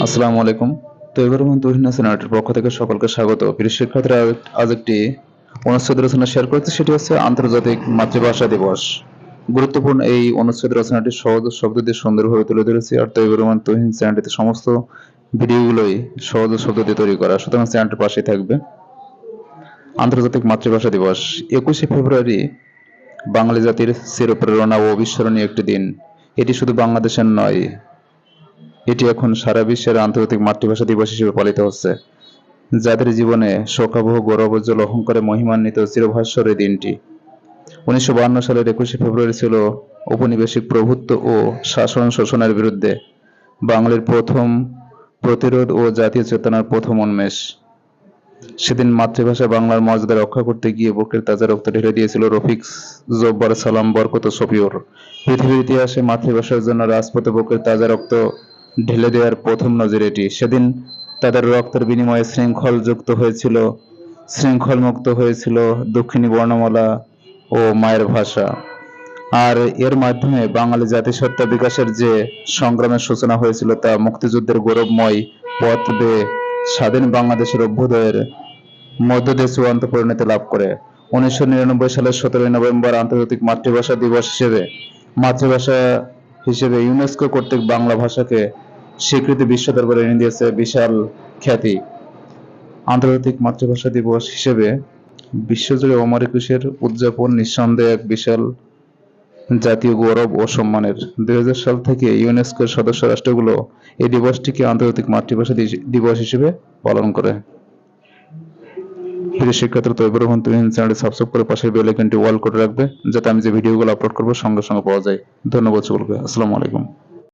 আসসালামু আলাইকুম। তৈবর রহমান তুহিন হাসান আর্টের পক্ষ থেকে সকলকে স্বাগত। প্রিয় শিক্ষার্থীরা, আজ- একটি অনুচ্ছেদ রচনা শেয়ার করতে সেটি হচ্ছে আন্তর্জাতিক মাতৃভাষা দিবস। গুরুত্বপূর্ণ এই অনুচ্ছেদ রচনাটি সহজ শব্দ দিয়ে সুন্দরভাবে তুলে ধরেছি, আর তৈবর রহমান তুহিন চ্যানেলটিতে সমস্ত ভিডিওগুলোই সহজ শব্দ দিয়ে তৈরি করা। সুতরাং চ্যানেলটির পাশেই থাকবে আন্তর্জাতিক মাতৃভাষা দিবস। একুশে ফেব্রুয়ারি বাঙালি জাতির চিরপ্রেরণা ও অবিস্মরণীয় একটি দিন। এটি শুধু বাংলাদেশের নয় এটি এখন সারা বিশ্বের আন্তর্জাতিক মাতৃভাষা দিবস হিসেবে পালিত হচ্ছে। যাদের জীবনে শোকাবহ, গৌরবোজ্জ্বল, অহংকারে মহিমান্বিত চিরভাস্বর এই দিনটি। উনিশশো সালের একুশে ফেব্রুয়ারি ছিল ঔপনিবেশিক প্রভুত্ব ও শাসন শোষণের বিরুদ্ধে বাঙালির প্রথম প্রতিরোধ ও জাতীয় চেতনার প্রথম উন্মেষ। সেদিন মাতৃভাষা বাংলার মর্যাদা রক্ষা করতে গিয়ে বুকের তাজা রক্ত ঢেলে দিয়েছিল রফিক জব্বার সালাম বরকত সফিউর পৃথিবীর ইতিহাসে মাতৃভাষার জন্য রাজপথে বুকের তাজা রক্ত ঢেলে দেওয়ার প্রথম নজির এটি। সেদিন তাদের রক্তের বিনিময়ে শৃঙ্খল যুক্ত হয়েছিল শৃঙ্খল মুক্ত হয়েছিল দক্ষিণী বর্ণমালা ও মায়ের ভাষা। আর এর মাধ্যমে বাঙালি জাতিসত্তা বিকাশের যে সংগ্রামের সূচনা হয়েছিল তা মুক্তিযুদ্ধের গৌরবময় পথ বেয়ে স্বাধীন বাংলাদেশের অভ্যুদয়ের মধ্য দিয়ে চূড়ান্ত পরিণতি লাভ করে। উনিশশো নিরানব্বই সালের সতেরোই নভেম্বর আন্তর্জাতিক মাতৃভাষা দিবস হিসেবে, মাতৃভাষা হিসেবে ইউনেস্কো কর্তৃক বাংলা ভাষাকে স্বীকৃতি বিশ্ব দরবারে এনে দিয়েছে বিশাল খ্যাতি। আন্তর্জাতিক মাতৃভাষা দিবস হিসেবে বিশ্বজুড়ে অমর একুশের উদযাপন নিঃসন্দেহে এক বিশাল জাতীয় গৌরব ও সম্মানের। দুই সাল থেকে ইউনেস্কোর সদস্য রাষ্ট্রগুলো এই দিবসটিকে আন্তর্জাতিক মাতৃভাষা দিবস হিসেবে পালন করে। প্রিয় পাশের ওয়াল করে রাখবে, যাতে আমি যে ভিডিওগুলো আপলোড করব সঙ্গে সঙ্গে পাওয়া যায়। ধন্যবাদ সকলকে, আসসালামু আলাইকুম।